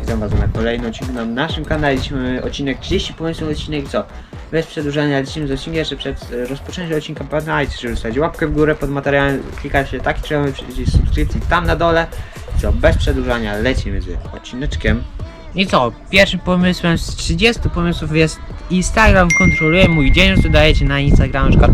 20. Witam was na na naszym kanale. Dzisiaj mamy odcinek 30 pomysłów odcinek co? Bez przedłużania lecimy z odcinkiem. Jeszcze przed e, rozpoczęciem odcinka pamiętajcie, żeby zostawić łapkę w górę pod materiałem. Klikajcie taki trzeba przycisk subskrypcji tam na dole. Co? Bez przedłużania lecimy z odcineczkiem. I co? Pierwszym pomysłem z 30 pomysłów jest Instagram kontroluje mój dzień, co dajecie na Instagram, na przykład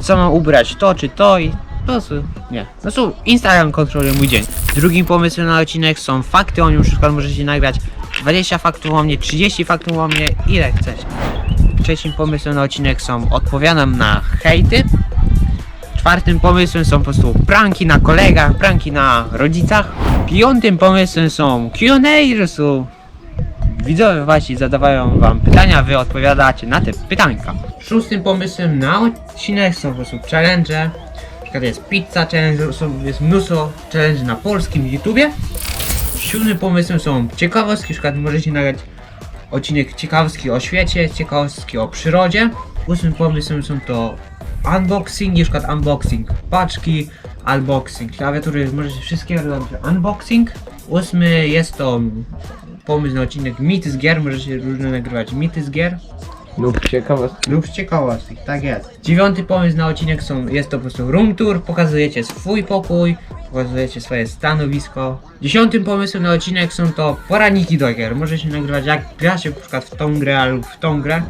co mam ubrać, to czy to i prostu nie. Co, Instagram kontroluje mój dzień. Drugim pomysłem na odcinek są fakty o nim, przykład możecie nagrać 20 faktów o mnie, 30 faktów o mnie, ile chcecie. Trzecim pomysłem na odcinek są odpowiadam na hejty. Czwartym pomysłem są po prostu pranki na kolegach, pranki na rodzicach. Piątym pomysłem są Q&A, po prostu widzowie wasi zadawają wam pytania, wy odpowiadacie na te pytanka. Szóstym pomysłem na odcinek są po prostu challenge. Przykład jest pizza challenge, jest mnóstwo challenge na polskim YouTubie. Siódmym pomysłem są ciekawostki, na przykład możecie nagrać odcinek ciekawostki o świecie, ciekawostki o przyrodzie. Ósmym pomysłem są to unboxing, na przykład unboxing paczki, unboxing klawiatury, możecie wszystkiego robić unboxing. Ósmy jest to pomysł na odcinek mity z gier, możecie różne nagrywać mity z gier Lub ciekawostka. lub ciekawostek, tak jest. Dziewiąty pomysł na odcinek są, jest to po prostu room tour, pokazujecie swój pokój, pokazujecie swoje stanowisko. Dziesiątym pomysłem na odcinek są to poradniki do gier, możecie nagrywać jak gra się na przykład w tą grę lub w tą grę.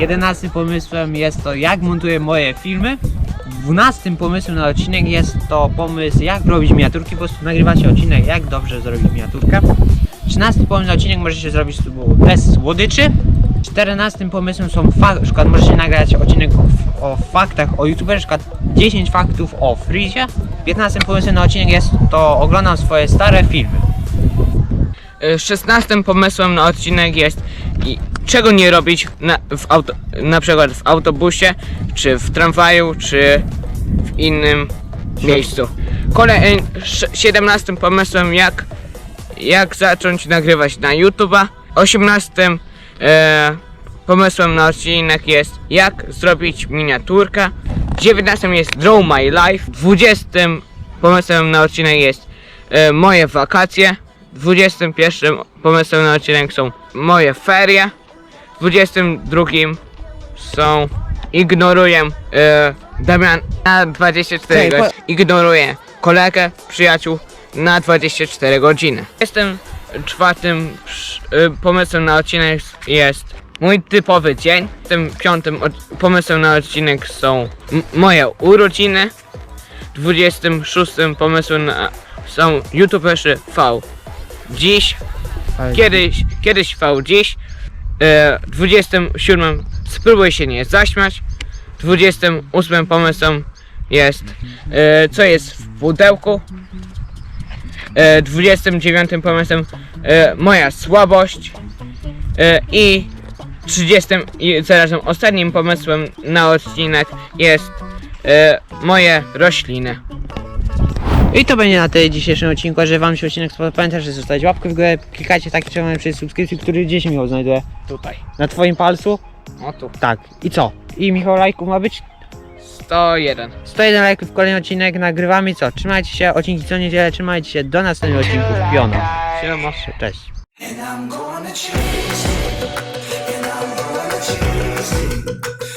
Jedenastym pomysłem jest to jak montuję moje filmy. Dwunastym pomysłem na odcinek jest to pomysł jak robić miniaturki, po prostu nagrywacie odcinek jak dobrze zrobić miniaturkę. 13 pomysł na odcinek możecie zrobić z bez słodyczy. 14 pomysłem są fakty, na przykład możecie nagrać odcinek o, o faktach o youtuberze, na przykład 10 faktów o Freezie. 15 pomysłem na odcinek jest to oglądam swoje stare filmy. Y, Szesnastym pomysłem na odcinek jest i czego nie robić na, w auto, na przykład w autobusie, czy w tramwaju, czy w innym miejscu. Kolej, sz- 17 pomysłem jak, jak zacząć nagrywać na YouTube'a. 18 e, pomysłem na odcinek jest jak zrobić miniaturkę. 19 jest Draw My Life. 20 pomysłem na odcinek jest e, moje wakacje. 21 pomysłem na odcinek są moje ferie. 22 są ignoruję e, Damian na 24 Czekaj, godziny. Ignoruję kolegę, przyjaciół na 24 godziny. Jestem czwartym y, pomysłem na odcinek jest mój typowy dzień. Tym piątym pomysłem na odcinek są moje urodziny. 26 pomysłem na, są youtuberzy V. Dziś, kiedyś, kiedyś V dziś. E, 27 spróbuj się nie zaśmiać. 28 pomysłem jest e, co jest w pudełku. E, 29 pomysłem e, moja słabość. E, I 30 i zarazem ostatnim pomysłem na odcinek jest e, moje rośliny. I to będzie na tyle dzisiejszym odcinku, że wam się odcinek spodobał. Pamiętajcie, że zostawić łapkę w górę, klikajcie taki czerwony przycisk subskrypcji, który gdzieś Michał znajduje. Tutaj. Na twoim palcu? O tu. Tak. I co? I Michał lajków ma być 101. 101 lajków, kolejny odcinek nagrywamy i co? Trzymajcie się, odcinki co niedzielę, trzymajcie się, do następnego odcinku Piona. Siema. Cześć. And I'm gonna chase it. And I'm gonna chase it.